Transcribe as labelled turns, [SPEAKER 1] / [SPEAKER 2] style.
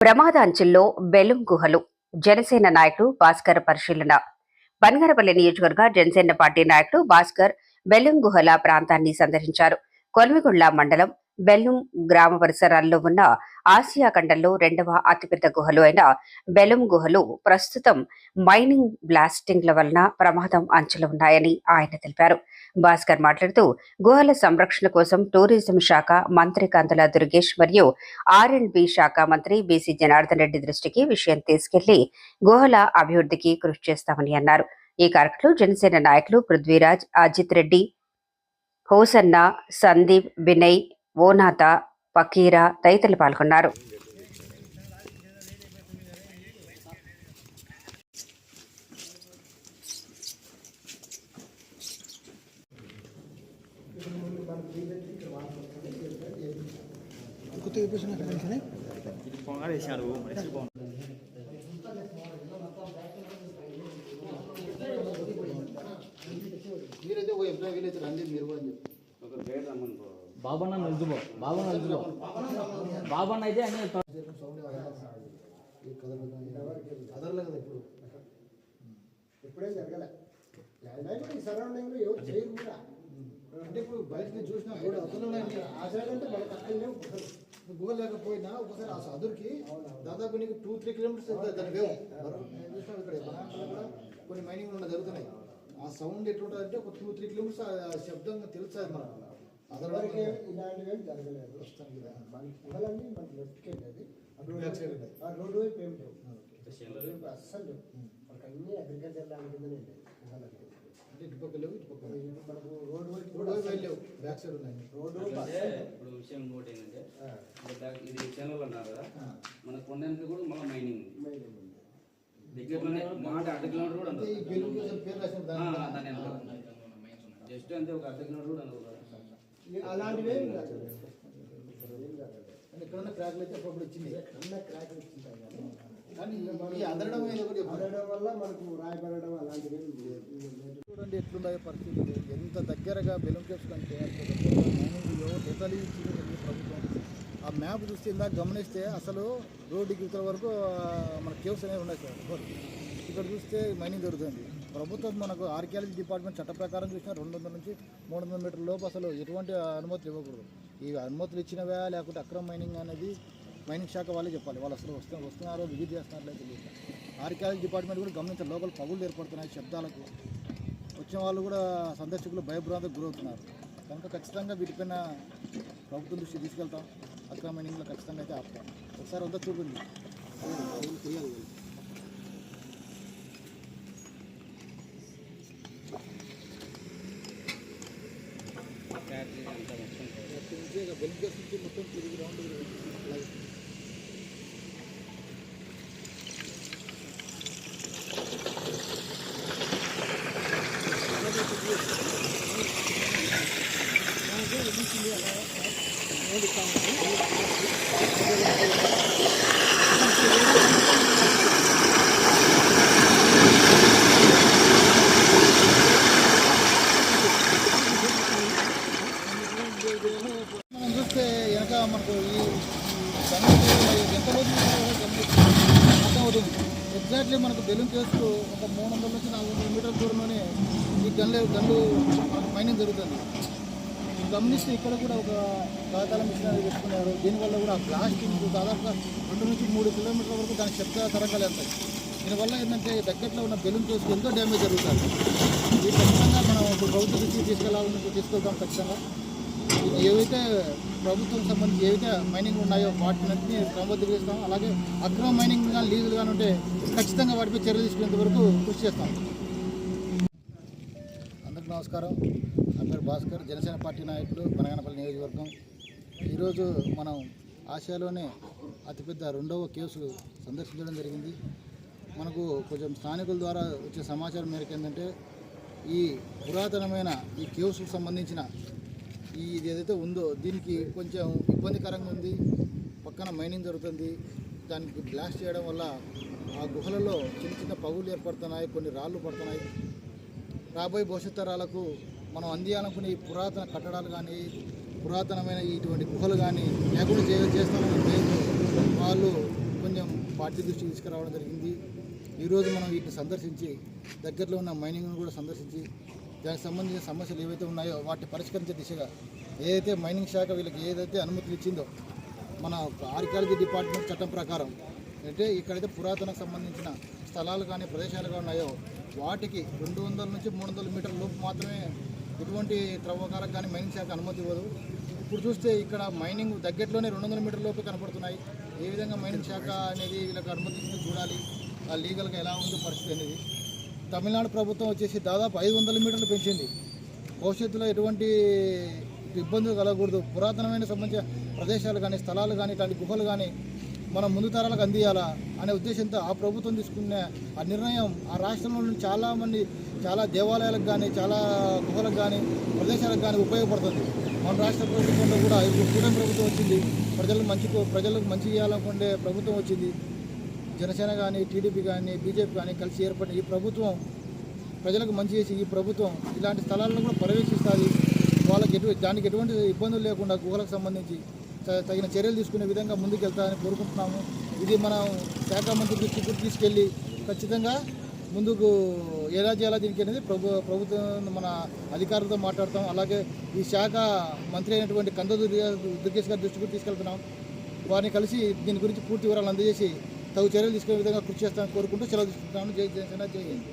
[SPEAKER 1] ప్రమాదాంచుల్లో బెలుం గుహలు జనసేన నాయకుడు భాస్కర్ పరిశీలన. బనగరపల్లి నియోజకవర్గ జనసేన పార్టీ నాయకుడు భాస్కర్ బెలుం గుహల ప్రాంతాన్ని సందర్శించారు. కొల్మిగుండ్ల మండలం బెల్లుం గ్రామ పరిసరాల్లో ఉన్న ఆసియా ఖండంలో రెండవ అతిపెద్ద గుహలు అయిన బెలుం గుహలు ప్రస్తుతం మైనింగ్ బ్లాస్టింగ్ల వలన ప్రమాదం అంచులు ఉన్నాయని ఆయన తెలిపారు. భాస్కర్ మాట్లాడుతూ గుహల సంరక్షణ కోసం టూరిజం శాఖ మంత్రి కందుల దుర్గేష్ మరియు ఆర్ అండ్ బి శాఖ మంత్రి బీసీ జనార్దన్ రెడ్డి దృష్టికి విషయం తీసుకెళ్ళి గుహల అభివృద్ధికి కృషి చేస్తామని అన్నారు. ఈ కార్యక్రమంలో జనసేన నాయకులు పృథ్వీరాజ్ అజిత్ రెడ్డి హోసన్న సందీప్ వినయ్ ఓనాథ పకీరా తదితరులు పాల్గొన్నారు.
[SPEAKER 2] బాబన్న నిలుచుకో బాబా నిలుచుకో బాబన్న అయితే అన్ని
[SPEAKER 3] సౌండ్ కదా ఇప్పుడు
[SPEAKER 4] ఇప్పుడేం జరగలే సరౌండింగ్ ఎవరు చేయరు కూడా
[SPEAKER 3] అంటే ఇప్పుడు బయట చూసినా కూడా అదనండి
[SPEAKER 4] ఆ సైడ్ అంటే మనకు అక్కడ లేవు గుహలు.
[SPEAKER 3] గూగుల్ లేకపోయినా ఒకసారి ఆ అదురికి దాదాపు నీకు టూ త్రీ కిలోమీటర్స్ వెళ్తుంది దాని వేవ్ నేను చూసినా ఇక్కడ కూడా కొన్ని మైనింగ్ ఉన్న జరుగుతున్నాయి. ఆ సౌండ్ ఎట్లుంటుంది అంటే ఒక టూ త్రీ కిలోమీటర్స్ ఆ శబ్దం తెలుస్తుంది మనకు.
[SPEAKER 4] ఎవరికి
[SPEAKER 3] అదర్
[SPEAKER 4] ఇలాంటివి ఏం జరగలేదు. మనకి గుహలన్నీ మనకి. ఆ రోడ్డు వైపు ఏం లేవు. రోడ్డు అస్సలు లేవు. మనకు అన్ని అగ్రికల్చర్ ల్యాండ్ కిందనే ఉండేది గుహలన్నీ
[SPEAKER 3] అంటే ఇటుపక్క లేవు ఇటుపక్క లేవు.
[SPEAKER 4] ఇప్పుడు మనకు రోడ్డు వైపు
[SPEAKER 3] రోడ్
[SPEAKER 4] కూడా
[SPEAKER 3] వైపు
[SPEAKER 4] అస్సలు
[SPEAKER 3] లేవు. బ్యాక్ సైడ్ ఉన్నాయి.
[SPEAKER 4] రోడ్డు.
[SPEAKER 5] ఇప్పుడు విషయం ఇంకోటి ఏంటంటే ఇది ఛానల్ అన్నారు కదా. మన కూడా మళ్ళీ మైనింగ్ ఉంది.
[SPEAKER 4] మైనింగ్ ఉంది.
[SPEAKER 5] దగ్గరలోనే మాట అర్ధ కిలోమీటర్ కూడా
[SPEAKER 3] దాని.
[SPEAKER 5] జస్ట్ అంతే ఒక అర్ధ కిలోమీటర్ కూడా
[SPEAKER 4] ఈ- అలాంటివి ఏం జరగలేదు ఏం జరగలేదు
[SPEAKER 3] అంటే ఇక్కడ క్రాక్లు అయితే అప్పుడు వచ్చింది
[SPEAKER 4] అన్న క్రాక్ ఇచ్చింటాం కానీ
[SPEAKER 3] ఈ అదరడం ఒకటి
[SPEAKER 4] వల్ల మనకు రాయబడడం అలాంటివి
[SPEAKER 3] చూడండి ఎట్లున్నాయో పరిస్థితులు. ఎంత దగ్గరగా బెలూన్ కేవ్స్ కంటే చూడండి ప్రభుత్వం. ఆ మ్యాప్ చూస్తే ఇందాక గమనిస్తే అసలు రోడ్డుకి ఇతర వరకు మన కేవ్స్ అనేవి ఉన్నాయి సార్. ఇక్కడ చూస్తే మైనింగ్ జరుగుతుంది. ప్రభుత్వం మనకు ఆర్కియాలజీ డిపార్ట్మెంట్ చట్ట ప్రకారం చూసినా రెండు వందల నుంచి మూడు వందల మీటర్ల లోపు అసలు ఎటువంటి అనుమతులు ఇవ్వకూడదు. ఈ అనుమతులు ఇచ్చినవా లేకుంటే అక్రమ మైనింగ్ అనేది మైనింగ్ శాఖ వాళ్ళే చెప్పాలి. వాళ్ళు అసలు వస్తు వస్తున్నారో విజిట్ చేస్తున్నారో తెలియదు. ఆర్కియాలజీ డిపార్ట్మెంట్ కూడా గమనించాలి. లోపల పగులు ఏర్పడుతున్నాయి శబ్దాలకు. వచ్చిన వాళ్ళు కూడా సందర్శకులు భయభ్రాంతకు గురవుతున్నారు. కనుక ఖచ్చితంగా వీటిపైన ప్రభుత్వం దృష్టి తీసుకెళ్తాం. అక్రమ మైనింగ్లో ఖచ్చితంగా అయితే ఆపుతాం. ఒకసారి చూపింది చూడండి. చేయాలి మొత్తం తిరిగి రౌండ్ అలాగే మనం చూస్తే వెనక మనకు ఈ గమనించే ఎంత రోజు అర్థం అవుతుంది ఎగ్జాక్ట్లీ మనకు బెలూన్ చేస్తూ ఒక మూడు వందల నుంచి నాలుగు వందల మీటర్ల దూరంలోనే ఈ గన్లు గన్లు మనకు మైనింగ్ జరుగుతుంది. గమనిస్తే ఇక్కడ కూడా ఒక కాకాల మిషన్ పెట్టుకున్నారు. దీనివల్ల కూడా బ్లాస్టింగ్ దాదాపుగా రెండు నుంచి మూడు కిలోమీటర్ల వరకు దాని శబ్ద తరంగాలు వెళ్తాయి దీనివల్ల ఏంటంటే దగ్గరలో ఉన్న బెలూన్ కేసుకు ఎంతో డ్యామేజ్ జరుగుతుంది. ఇది ఖచ్చితంగా మనం ఇప్పుడు ప్రభుత్వ దృష్టికి తీసుకెళ్ళాలని తీసుకెళ్తాం ఖచ్చితంగా. ఏవైతే ప్రభుత్వం సంబంధించి ఏవైతే మైనింగ్ ఉన్నాయో వాటిని క్రమబద్ధీకరిస్తాం. అలాగే అక్రమ మైనింగ్ కానీ లీజులు కానీ ఉంటే ఖచ్చితంగా వాటిపై చర్యలు తీసుకునేంత వరకు కృషి చేస్తాం. అందరికీ నమస్కారం. నా పేరు భాస్కర్. జనసేన పార్టీ నాయకుడు బనగానపల్లి నియోజకవర్గం. ఈరోజు మనం ఆసియాలోనే అతిపెద్ద రెండవ కేసు సందర్శించడం జరిగింది. మనకు కొంచెం స్థానికుల ద్వారా వచ్చే సమాచారం మేరకు ఏంటంటే ఈ పురాతనమైన ఈ కేవ్స్కు సంబంధించిన ఇది ఏదైతే ఉందో దీనికి కొంచెం ఇబ్బందికరంగా ఉంది. పక్కన మైనింగ్ జరుగుతుంది. దానికి బ్లాస్ట్ చేయడం వల్ల ఆ గుహలలో చిన్న చిన్న పగులు ఏర్పడుతున్నాయి కొన్ని రాళ్ళు పడుతున్నాయి. రాబోయే భవిష్యత్ తరాలకు మనం అందియాలనుకునే ఈ పురాతన కట్టడాలు కానీ పురాతనమైన ఇటువంటి గుహలు కానీ లేకుండా చే చేస్తామని వాళ్ళు కొంచెం పార్టీ దృష్టికి తీసుకురావడం జరిగింది. ఈరోజు మనం వీటిని సందర్శించి దగ్గరలో ఉన్న మైనింగ్ను కూడా సందర్శించి దానికి సంబంధించిన సమస్యలు ఏవైతే ఉన్నాయో వాటిని పరిష్కరించే దిశగా ఏదైతే మైనింగ్ శాఖ వీళ్ళకి ఏదైతే అనుమతులు ఇచ్చిందో మన ఆర్కియాలజీ డిపార్ట్మెంట్ చట్టం ప్రకారం అంటే ఇక్కడైతే పురాతనకు సంబంధించిన స్థలాలు కానీ ప్రదేశాలు కానీ ఉన్నాయో వాటికి రెండు వందల నుంచి మూడు వందల మీటర్ల లోపు మాత్రమే ఎటువంటి త్రవ్వకాలకు కానీ మైనింగ్ శాఖ అనుమతి ఇవ్వదు. ఇప్పుడు చూస్తే ఇక్కడ మైనింగ్ దగ్గరలోనే రెండు వందల మీటర్ల లోపు కనపడుతున్నాయి. ఏ విధంగా మైనింగ్ శాఖ అనేది వీళ్ళకి అనుమతించిందో చూడాలి. ఆ లీగల్గా ఎలా ఉందో పరిస్థితి అనేది. తమిళనాడు ప్రభుత్వం వచ్చేసి దాదాపు ఐదు వందల మీటర్లు పెంచింది. భవిష్యత్తులో ఎటువంటి ఇబ్బందులు కలగకూడదు. పురాతనమైన సంబంధించిన ప్రదేశాలు కానీ స్థలాలు కానీ ఇట్లాంటి గుహలు కానీ మనం ముందు తరాలకు అందియాలా అనే ఉద్దేశంతో ఆ ప్రభుత్వం తీసుకున్న ఆ నిర్ణయం ఆ రాష్ట్రంలో చాలామంది చాలా దేవాలయాలకు కానీ చాలా గుహలకు కానీ ప్రదేశాలకు కానీ ఉపయోగపడుతుంది. మన రాష్ట్ర ప్రభుత్వంలో కూడా ఇప్పుడు కూటమి ప్రభుత్వం వచ్చింది. ప్రజలకు మంచి ప్రజలకు మంచి చేయాలనుకుంటే ప్రభుత్వం వచ్చింది. జనసేన కానీ టీడీపీ కానీ బీజేపీ కానీ కలిసి ఏర్పడిన ఈ ప్రభుత్వం ప్రజలకు మంచి చేసి ఈ ప్రభుత్వం ఇలాంటి స్థలాలను కూడా పర్యవేక్షిస్తుంది. వాళ్ళకి ఎటు దానికి ఎటువంటి ఇబ్బందులు లేకుండా గుహలకు సంబంధించి త- తగిన చర్యలు తీసుకునే విధంగా ముందుకు వెళ్తారని కోరుకుంటున్నాము. ఇది మనం శాఖ మంత్రి దృష్టికి తీసుకెళ్ళి ఖచ్చితంగా ముందుకు ఎలా చేయాలా దీనికి అనేది ప్రభు ప్రభుత్వం మన అధికారులతో మాట్లాడతాం. అలాగే ఈ శాఖ మంత్రి అయినటువంటి కంద దుర్గేష్ గారి దృష్టికి తీసుకెళ్తున్నాం. వారిని కలిసి దీని గురించి పూర్తి వివరాలు అందజేసి తగు చర్యలు తీసుకునే విధంగా కృషి చేస్తామని కోరుకుంటూ సెలవు తీసుకుంటున్నాను. జై జనసేన జై హింద్.